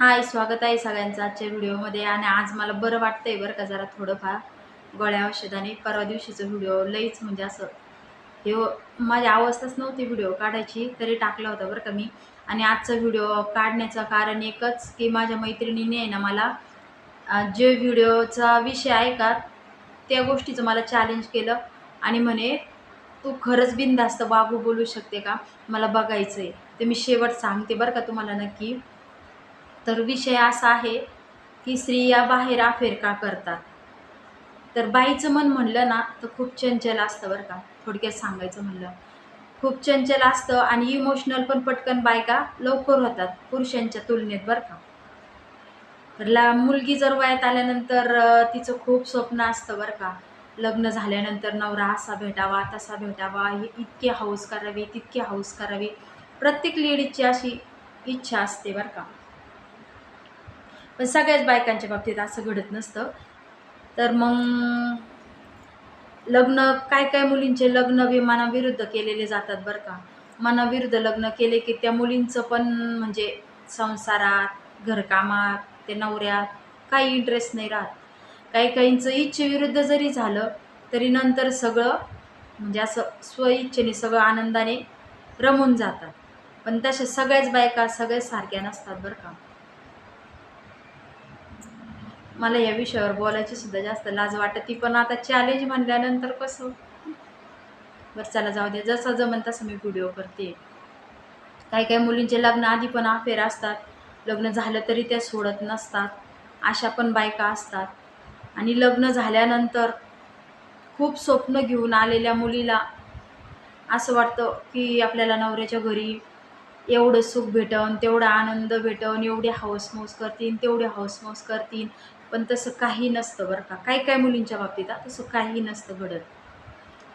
हाय स्वागत आहे सगळ्यांचं आजच्या व्हिडिओमध्ये. आणि आज मला बरं वाटतंय बरं का जरा थोडंफार गोळ्या औषधाने परवा दिवशीचं व्हिडिओ लईच म्हणजे असं हे माझ्या माझी अवस्थाच नव्हती व्हिडिओ काढायची तरी टाकला होता बरं का मी. आणि आजचा व्हिडिओ काढण्याचं कारण एकच की माझ्या मैत्रिणीने आहे ना मला जे व्हिडिओचा विषय आहे का त्या गोष्टीचं मला चॅलेंज केलं. आणि म्हणे तू खरंच बिनधास्त बाबू बोलू शकते का? मला बघायचं आहे ते मी शेवट सांगते बरं का तुम्हाला नक्की. तर विषय असा आहे की स्त्रिया बाहेर अफेर का करतात? तर बाईचं मन म्हणलं ना तर खूप चंचल असतं बरं का. थोडक्यात सांगायचं म्हणलं. खूप चंचल असतं आणि इमोशनल पण पटकन बायका लवकर होतात पुरुषांच्या तुलनेत बरं का. तर ला मुलगी जर वयात आल्यानंतर तिचं खूप स्वप्न असतं बरं का. लग्न झाल्यानंतर नवरा असा भेटावा तसा भेटावा हे इतके हाऊस करावी तितके हाऊस करावी. प्रत्येक लेडीजची अशी इच्छा असते बरं का. पण सगळ्याच बायकांच्या बाबतीत असं घडत नसतं. तर मग लग्न काय काय मुलींचे लग्न बी मनाविरुद्ध केलेले जातात बरं का. मनाविरुद्ध लग्न केले की त्या मुलींचं पण म्हणजे संसारात घरकामात ते नवऱ्यात काही इंटरेस्ट नाही राहत. काही काहींचं इच्छेविरुद्ध जरी झालं तरी नंतर सगळं म्हणजे असं स्वइच्छेने सगळं आनंदाने रमून जातात. पण तशा सगळ्याच बायका सगळ्याच सारख्या नसतात बरं का. मला या विषयावर बोलायची सुद्धा जास्त लाज वाटते पण आता चॅलेंज म्हणल्यानंतर कसं? बरं चला जाऊ दे जसं जमन तसं मी व्हिडिओ करते. काही काही मुलींचे लग्न आधी पण अफेअर असतात. लग्न झालं तरी त्या सोडत नसतात. अशा पण बायका असतात. आणि लग्न झाल्यानंतर खूप स्वप्न घेऊन आलेल्या मुलीला असं वाटतं की आपल्याला नवऱ्याच्या घरी एवढं सुख भेटन तेवढा आनंद भेटन एवढे हाऊसमौस करतीन तेवढे हाऊसमौस करतीन. पण तसं काही नसतं बरं का. काही काय मुलींच्या बाबतीत तसं काही नसतं घडत.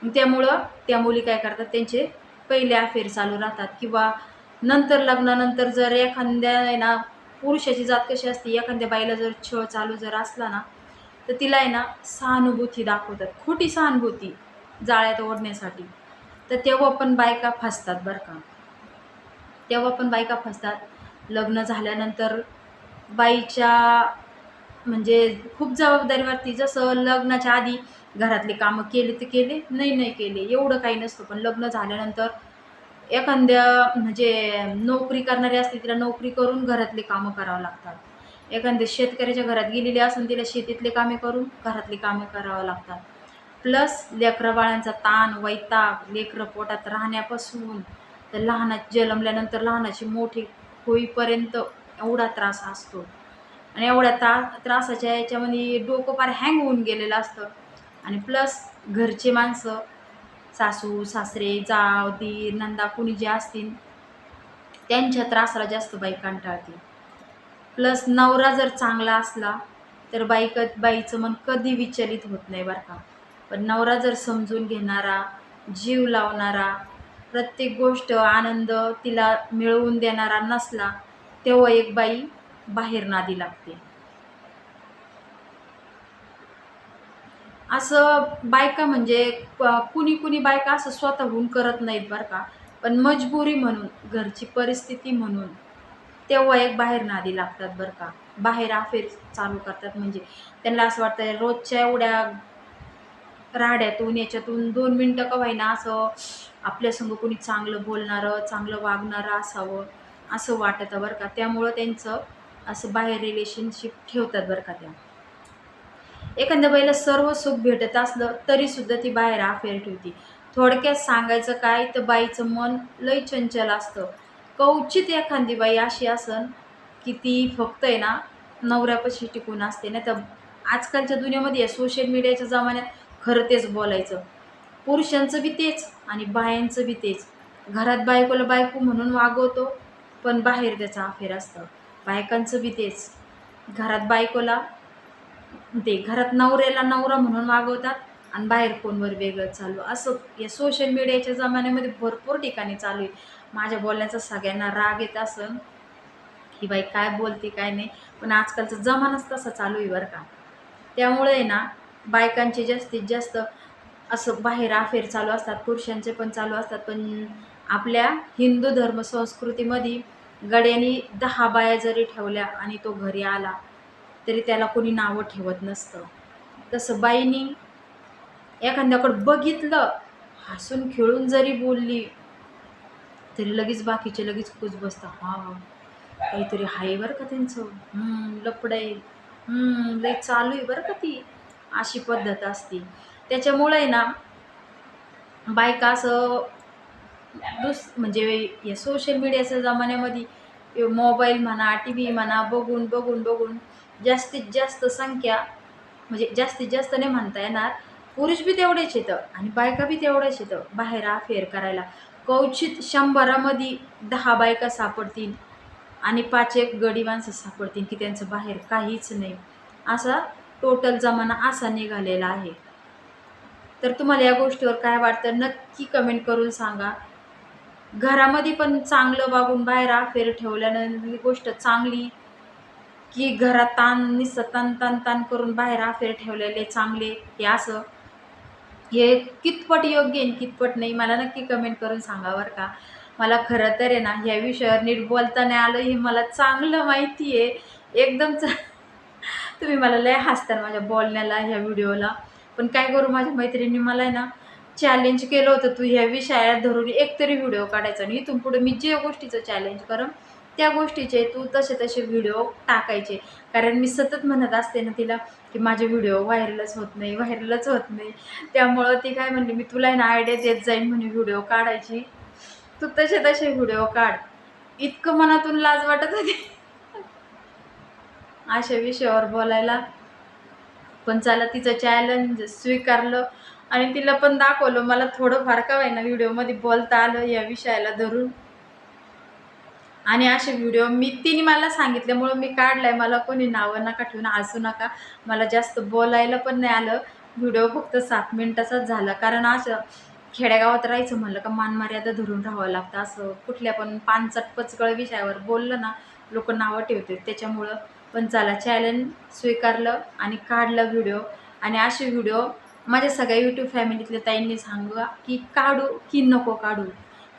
मग त्यामुळं त्या मुली काय करतात त्यांचे पहिले अफेअर चालू राहतात किंवा नंतर लग्नानंतर जर एखाद्या आहे ना पुरुषाची जात कशी असते एखाद्या बाईला जर छळ चालू जर असला ना तर तिला आहे ना सहानुभूती दाखवतात. खोटी सहानुभूती जाळ्यात ओढण्यासाठी. तर तेव्हा पण बायका फसतात बरं का. तेव्हा पण बायका फसतात. लग्न झाल्यानंतर बाईच्या म्हणजे खूप जबाबदारीवरती जसं लग्नाच्या आधी घरातले कामं केले तर केले नाही नाही केले एवढं काही नसतं. पण लग्न झाल्यानंतर एखाद्या म्हणजे नोकरी करणारी असते तिला नोकरी करून घरातले कामं करावं लागतात. एखाद्या शेतकऱ्याच्या घरात गेलेली असून तिला शेतीतले कामे करून घरातली कामे करावं लागतात. प्लस लेकरं बाळांचा ताण वैताग लेकरं पोटात राहण्यापासून तर लहानात जन्मल्यानंतर लहानाची मोठी होईपर्यंत एवढा त्रास असतो. आणि एवढ्या ता त्रासाच्या याच्यामध्ये डोकं फार हँग होऊन गेलेलं असतं. आणि प्लस घरचे माणसं सासू सासरे जाव दीर नंदा कुणी जे असतील त्यांच्या त्रासाला जास्त बाई कंटाळते. प्लस नवरा जर चांगला असला तर बाई क बाईचं मन कधी विचलित होत नाही बरं का. पण नवरा जर समजून घेणारा जीव लावणारा प्रत्येक गोष्ट आनंद तिला मिळवून देणारा नसला तेव्हा एक बाई बाहेर नादी लागते. असं बायका म्हणजे कुणी कुणी बायका असं स्वतःहून करत नाहीत बरं का. पण मजबुरी म्हणून घरची परिस्थिती म्हणून तेव्हा एक बाहेर नादी लागतात बरं का. बाहेर अफेर चालू करतात. म्हणजे त्यांना असं वाटतं रोजच्या एवढ्या राड्यातून याच्यातून दोन मिनटं का होईना असं आपल्यासंग कोणी चांगलं बोलणारं चांगलं वागणारं असावं असं वाटतं बरं का. त्यामुळं त्यांचं असं बाहेर रिलेशनशिप ठेवतात बरं का त्या. एखाद्या बाईला सर्व सुख भेटत असलं तरीसुद्धा ती बाहेर अफेअर ठेवते. थोडक्यात सांगायचं काय तर बाईचं मन लय चंचल असतं. कवचित एखादी बाई अशी असन की ती फक्त आहे ना नवऱ्यापाशी टिकून असते. नाही तर आजकालच्या दुनियामध्ये सोशल मीडियाच्या जमान्यात खरं तेच बोलायचं. पुरुषांचं बी तेच आणि बायांचं बी तेच. घरात बायकोला बायको म्हणून वागवतो पण बाहेर त्याचं अफेअर असतं. बायकांचं बी तेच. घरात बायकोला ते घरात नवऱ्याला नवरा म्हणून वागवतात आणि बाहेर फोनवर वेगळं चालू. असं या सोशल मीडियाच्या जमान्यामध्ये भरपूर ठिकाणी चालू आहे. माझ्या बोलण्याचा सगळ्यांना राग येत असं की बाई काय बोलते काय नाही. पण आजकालचा जमानाच तसा चालू आहे बरं का. त्यामुळे आहे ना बायकांचे जास्तीत जास्त असं बाहेर अफेअर चालू असतात पुरुषांचे पण चालू असतात. पण आपल्या हिंदू धर्म संस्कृतीमध्ये गड्याने दहा बाया जरी ठेवल्या आणि तो घरी आला तरी त्याला कोणी नावं ठेवत नसतं. तसं बाईनी एखाद्याकडं बघितलं हसून खेळून जरी बोलली तरी लगेच बाकीचे लगेच कुच बसतं हा काहीतरी आहे बरं का त्यांचं. लपडय. आहे लई चालू आहे बरं का ती. अशी पद्धत असते. त्याच्यामुळे ना बायका असं दुस म्हणजे या सोशल मीडियाच्या जमान्यामध्ये मोबाईल म्हणा टी व्ही म्हणा बघून बघून बघून जास्तीत जास्त संख्या म्हणजे जास्तीत जास्त नाही म्हणता येणार पुरुष बी तेवढेच येतं आणि बायका बी तेवढेच येतं बाहेर अफेअर करायला. कवचित शंभरामध्ये दहा बायका सापडतील आणि पाच एक गडी माणसं सापडतील की त्यांचं बाहेर काहीच नाही. असा टोटल जमाना असा निघालेला आहे. तर तुम्हाला या गोष्टीवर काय वाटतं नक्की कमेंट करून सांगा. घरामध्ये पण चांगलं वागून बाहेर अफेअर ठेवल्यानं ही गोष्ट चांगली की घरात ताण निस ताण ताण ताण करून बाहेर अफेअर ठेवलेले चांगले हे असं. हे कितपट योग्य आहे कितपट नाही मला नक्की कमेंट करून सांगा बरं का. मला खरं तर आहे ना ह्या विषयावर नीट बोलता नाही आलं हे मला चांगलं माहिती आहे. एकदम चा तुम्ही मला लय हसता माझ्या बोलण्याला ह्या व्हिडिओला पण काय करू माझ्या मैत्रिणी मला आहे ना चॅलेंज केलं होतं. तू ह्या विषयात धरून एक तरी व्हिडिओ काढायचा आणि इथून पुढे मी जे गोष्टीचं चॅलेंज करम त्या गोष्टीचे तू तसे तसे व्हिडिओ टाकायचे. कारण मी सतत म्हणत असते ना तिला की माझे व्हिडिओ व्हायरलच होत नाही व्हायरलच होत नाही. त्यामुळं ती काय म्हणली मी तुला ना आयडिया देत जाईन म्हणे व्हिडिओ काढायची. तू तसे तसे व्हिडिओ काढ. इतकं मनातून लाज वाटत होती. अशा विषयावर बोलायला. पण चला तिचं चॅलेंज स्वीकारलं. आणि तिला पण दाखवलं मला थोडंफार का ना व्हिडिओमध्ये बोलता आलं या विषयाला धरून. आणि असे व्हिडिओ मी तिने मला सांगितल्यामुळं मी काढलाय मला कोणी नावं नका ठेवून हसू नका. मला जास्त बोलायला पण नाही आलं. व्हिडिओ फक्त सात मिनिटाचाच झाला. कारण असं खेड्यागावात राहायचं म्हणलं का मानमर्यादा धरून राहावं लागतं. असं कुठल्या पण पानचट पचकळ विषयावर बोललं ना लोक नावं ठेवते त्याच्यामुळं पण चला चॅलेंज स्वीकारलं आणि काढलं व्हिडिओ. आणि असे व्हिडिओ माझ्या सगळ्या यूट्यूब फॅमिलीतल्या ताईंनी सांगा की काढू की नको काढू.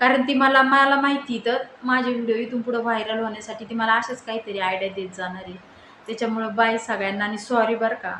कारण ती मला मला माहिती तर माझे व्हिडिओ इथून पुढं व्हायरल होण्यासाठी ती मला अशाच काहीतरी आयडिया देत जाणार. आहे त्याच्यामुळं बाय सगळ्यांना आणि सॉरी बरं का.